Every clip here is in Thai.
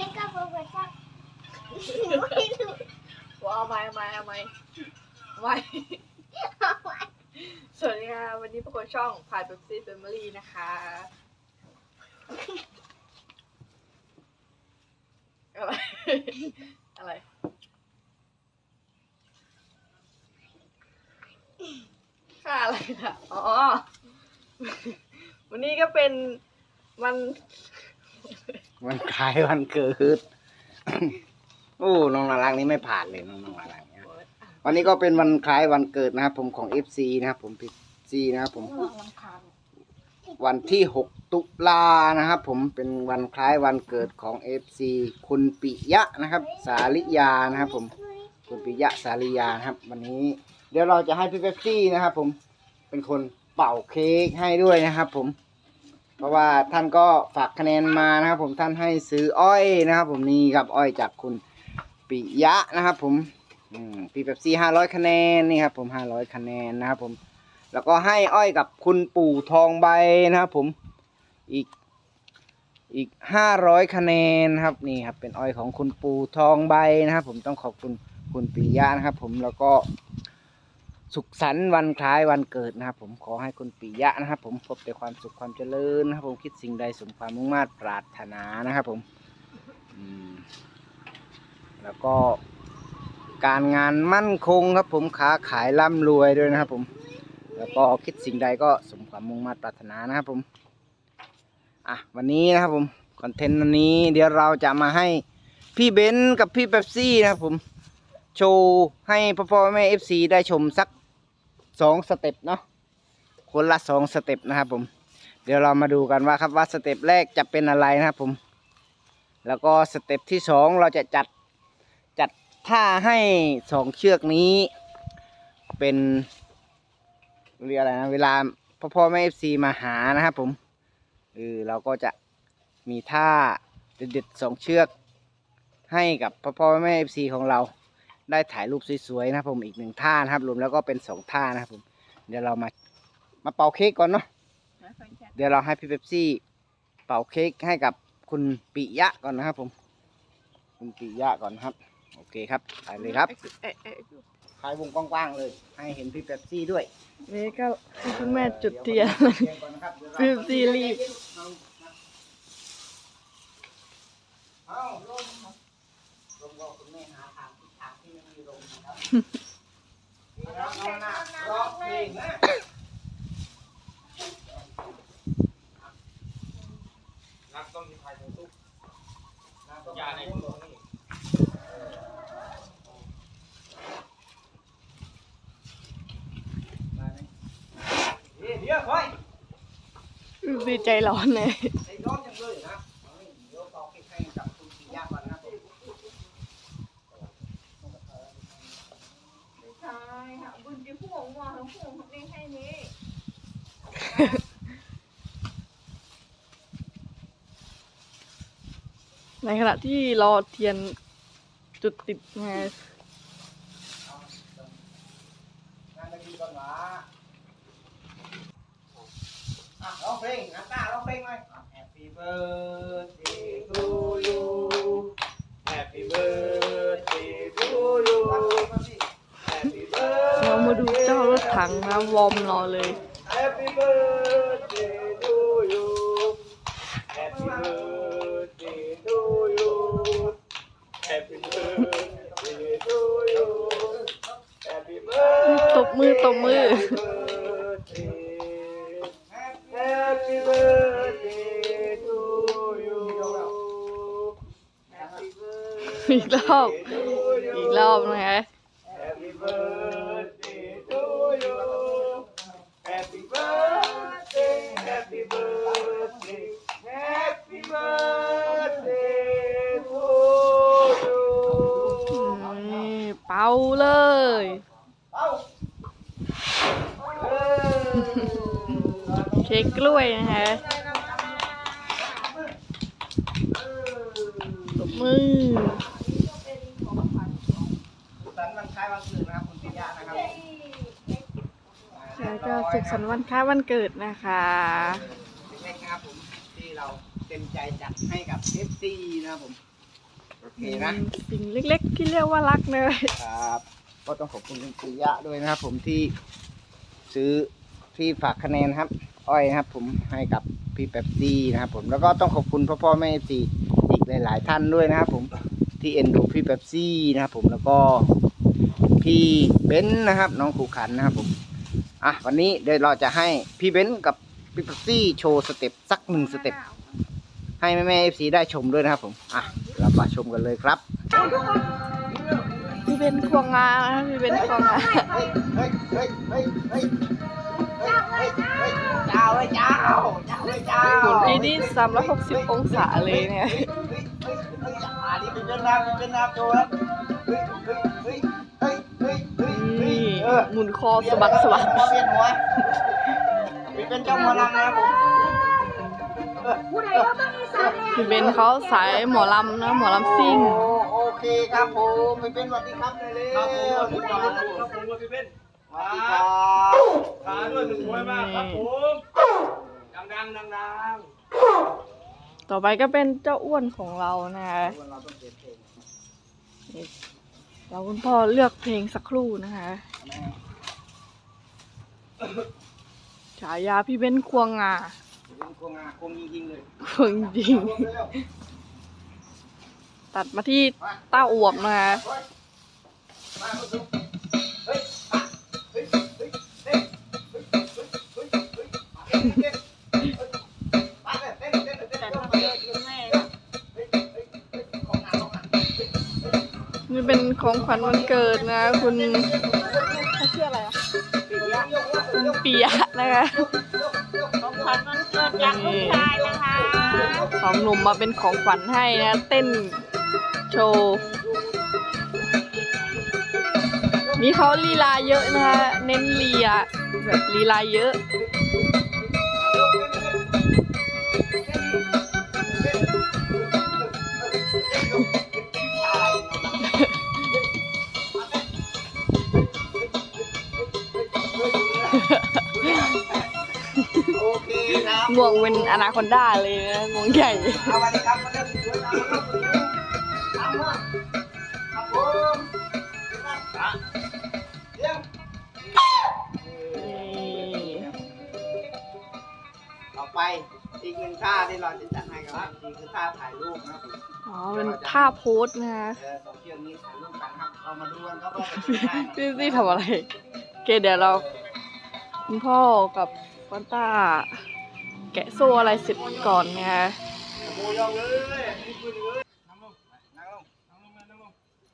นี้ก็บอกว่าชอบไม่รู้ว่าเอาไหมเอาไหมเอาไหมเอาไหมสวัสดีค่ะวันนี้พวกคนช่องพายเบปซี่แฟมิลี่นะคะอะไรอะไรค่าอะไรนะอ๋อ วันนี้ก็เป็นวัน วันคล้ายวันเกิด โอ้น้องนารักนี่ไม่ผ่านเลยน้องนารักเนี่ยวันนี้ก็เป็นวันคล้ายวันเกิดนะครับ ผมของ FC นะครับ ผมพิซีนะครับ ผม วันที่6ตุลานะครับ ผมเป็นวันคล้ายวันเกิดของ FC คุณปิยะนะครับ สาลิยานะครับ ผมคุณปิยะสาลิยานะครับ วันนี้ เดี๋ยวเราจะให้พี่เป๊ปซี่นะครับ ผมเป็นคนเป่าเค้กให้ด้วยนะครับ ผม เพราะว่าท่านก็ฝากคะแนนมานะครับ ผมท่านให้ซื้ออ้อยนะครับ ผมนี่ครับอ้อยจากคุณปิยะนะครับ ผมอืมพี่เป๊ปซี่ห้าร้อยคะแนนนี่ครับผมห้าร้อยคะแนนนะครับ ผม แล้วก็ให้อ้อยกับคุณปู่ทองใบนะครับผมอีกอีกห้าร้อยคะแนนครับนี่ครับเป็นอ้อยของคุณปู่ทองใบนะครับ ผมต้องขอบคุณคุณปิยะนะครับ ผมแล้วก็ สุขสันต์วันคล้ายวันเกิดนะครับ ผมขอให้คุณปิยะนะครับ ผมพบแต่ความสุขความเจริญนะครับ ผมคิดสิ่งใดสมความมุ่งมา่ปรารถนานะครับ ผมแล้วก็ การงานมั่นคงครับ ผมค้าขายร่ำรวยด้วยนะครับ ผม แล้วก็คิดสิ่งใดก็สมความมุ่งมา่ปรารถนานะครับ ผมอะวันนี้นะครับ ผมคอนเทนต์วันนี้ เดี๋ยวเราจะมาให้พี่เบนซ์กับพี่เป๊ปซี่นะครับ ผมโชว์ให้พ่อพ่อแม่เอฟซีได้ชมสัก สองสเต็ปเนาะคนละสองสเต็ปนะครับผม เดี๋ยวเรามาดูกันว่าครับว่าสเต็ปแรกจะเป็นอะไรนะครับผม แล้วก็สเต็ปที่สองเราจะจัดจัดท่าให้สองเชือกนี้ เป็นเรียกอะไรนะเวลาพ่อพ่อแม่เอฟซีมาหานะครับผมเออเราก็จะมีท่าเด็ดๆสองเชือกให้กับพ่อพ่อแม่เอฟซีของเรา ได้ถ่ายรูปสวยๆนะครับผมอีกหนึ่งท่านะครับ รวมแล้วก็เป็นสองท่านะครับผม เดี๋ยวเรามามาเป่าเค้กก่อนเนาะเดี๋ยวเราให้พี่เป๊ปซี่ เป่าเค้กให้กับคุณปิยะก่อนนะครับผม คุณปิยะก่อนนะครับ โอเคครับไปเลยครับเอ๊ะเอ๊ะถ่ายวงกว้างๆเลย ให้เห็นพี่เป๊ปซี่ด้วยนี่ก็ให้คุณแม่จุดเทียนเดี๋ยวพี่เป๊ปซี่รีบเอาลม ดี๋ยวเดี๋ยวค่อยดีใจร้อนเลย ไอ้ร้อนจังเลยนะเอานี่เดี๋ยวต่อเค้กให้กับคุณปิยะก่อนนะครับผม ใช่ค่ะ บุญจะห่วงว่าทั้งห่วงทั้งเองให้นี้ในขณะที่รอเทียนจุดติดไงงานตะกี้ก่อนล่ะร้องเพลงน้ำตาร้องเพลงหน่อย Happy birthday to you Happy birthday ถถังนะวอร์มรอเลย Happy birthday to you Happy birthday to you Happy birthday to you Happy birthday ตบมือตบมือ Happy birthday Happy birthday to you อีกรอบ อีกรอบนะคะ happy birthday, happy birthday to you. นี่เป่าเลย เค้กกล้วยนะคะตบมือสันต์วันคล้ายวันเกิดนะครับคุณปิยะนะครับ แล้วก็สุขสันต์วันคล้ายวันเกิดนะคะเล็กๆนะครับผมที่เราเต็มใจจัดให้กับ FC นะครับผมโอเคนะสิ่งเล็กๆ ที่เรียกว่ารักเลย ครับ ก็ต้องขอบคุณคุณปิยะด้วยนะครับผมที่ซื้อที่ฝากคะแนนครับ อ้อยนะครับ ผมให้กับพี่แป๊บซี่นะครับผมแล้วก็ต้องขอบคุณพ่อพ่อแม่ซีอีกหลาย ๆ ท่านด้วยนะครับผมที่เอ็นดูพี่แป๊บซี่นะครับผมแล้วก็พี่เบนซ์นะครับ น้องขู่ขันนะครับผม อะวันนี้เดี๋ยวเราจะให้พี่เบนกับพี่ปัซซี่โชว์สเต็ปสักหนึ่งสเต็ปให้แม่แม่เอฟซีได้ชมด้วยนะครับผมอะเรามาชมกันเลยครับพี่เบนควงงาพี่เบนควงงาเจ้าวเลยจ้าเจ้าวหมุนที่นี่สามร้อยหกสิบองศาเลยเนี่ยมาดิเป็นเรื่องราวเป็นเรื่องราวโจ้ เออหมุนคอสะบัดสะบัดหัวเวียนหัวมีเป็นเจ้าหมอลำนะผมพี่เบนเขาสายหมอลำนะหมอลำซิ่งโอเคครับผมเป็นเป็นสวัสดีครับเลยครับผมสวัสดีครับผมพี่เป็นสวัสดีครับขาด้วยสวยมากครับผมดังๆดังต่อไปก็เป็นเจ้าอ้วนของเรานะคะ เราต้องเปลี่ยนเพลงเราคุณพ่อเลือกเพลงสักครู่นะคะฉายาพี่เบนควงงาเป็นควงงาควงยิงๆเลยควงจริงควงเร็วตัดมาที่เต้าอวบนะคะมาลูกดูเนี่เป็นของขวัญวันเกิดนะ คุณเขาชื่ออะไรอะคุณปียะนะคะของขวัญวันเกิดจากลูกชายนะคะสองหนุ่มมาเป็นของขวัญให้นะเต้นโชว์นี่เขาลีลาเยอะนะคะเน้นลีลาแบบลีลาเยอะ งวงเป็นอนาคอนด้าเลยนะงวงใหญ่เอาวันนี้ครับมาเริ่มสวยๆตามมาครับผมเดี๋ยวต่อไปอีกหนึ่งท่าที่เราจะจัดให้กับทีคือท่าถ่ายรูปนะครับผมอ๋อเป็นท่าโพสนะคะเออสองเชือกนี้ถ่ายรูปกันครับเรามาดูกันครับว่าจะเป็นยังไงพี่ซี่ทำอะไรโอเคเดี๋ยวเราคุณพ่อกับฟอนต้า แกะโซ่อะไรเสร็จก่อนนะคง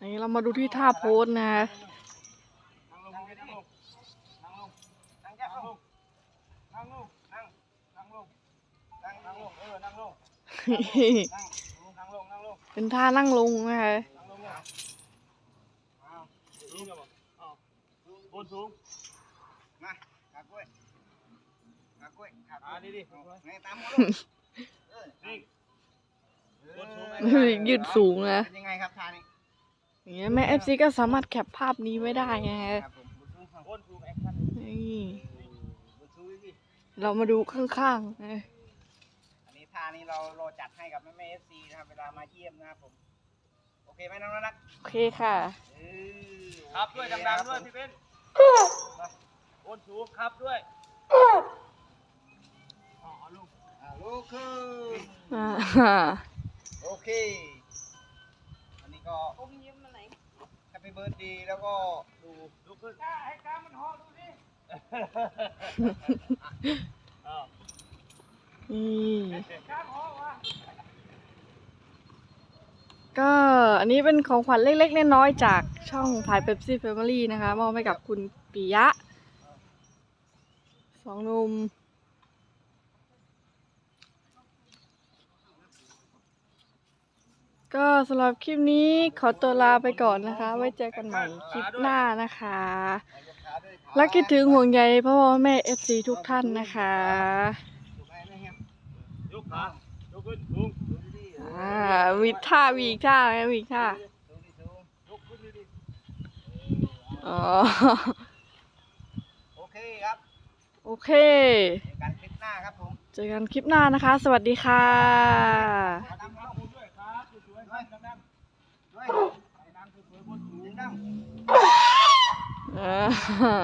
นี่เรามาดูที่ท่าโพสนะเป็นท่านั่งลงนะคะ กล้วยขาอ่าดีดิไงตามมาลงเออนี่เออยืดสูงนะเป็นยังไงครับท่านี้อย่างเงี้ยแม่เอฟซีก็สามารถแคปภาพนี้ไว้ได้ไงฮะครับผมบนสูงครับบนสูงแอคชั่นนี่บนสูงพี่เรามาดูข้างๆนะอันนี้ท่านี้เราเราจัดให้กับแม่แม่เอฟซีนะครับ เวลามาเยี่ยมนะครับผม โอเคไหมน้องนักโอเคค่ะเออครับด้วยดังๆด้วยพี่เบนบนสูงครับด้วย โอเค อันนี้ก็อมยิ้มมาไหนแฮปปี้เบิร์ดดีแล้วก็ดูลูกขึ้นให้กล้ามมันห่อดูดิอ้าวนี่กล้ามห่อวะก็อันนี้เป็นของขวัญเล็กๆน้อยๆจากช่องถ่ายเ e ปซี่ a ฟมิลี่นะคะ มอบให้กับคุณปิยะ สองหนุ่ม ก็สำหรับคลิปนี้ขอตัวลาไปก่อนนะคะ ไว้เจอกันใหม่คลิปหน้านะคะ และคิดถึงห่วงใยพ่อแม่เอฟซีทุกท่านนะคะยกขายกขึ้นสูงอ่ามีท่ามีอีกท่าไหมมีอีกท่ายกขึ้นดิอ๋อโอเคครับโอเค เจอกันคลิปหน้าครับผม เจอกันคลิปหน้านะคะ สวัสดีค่ะ เออ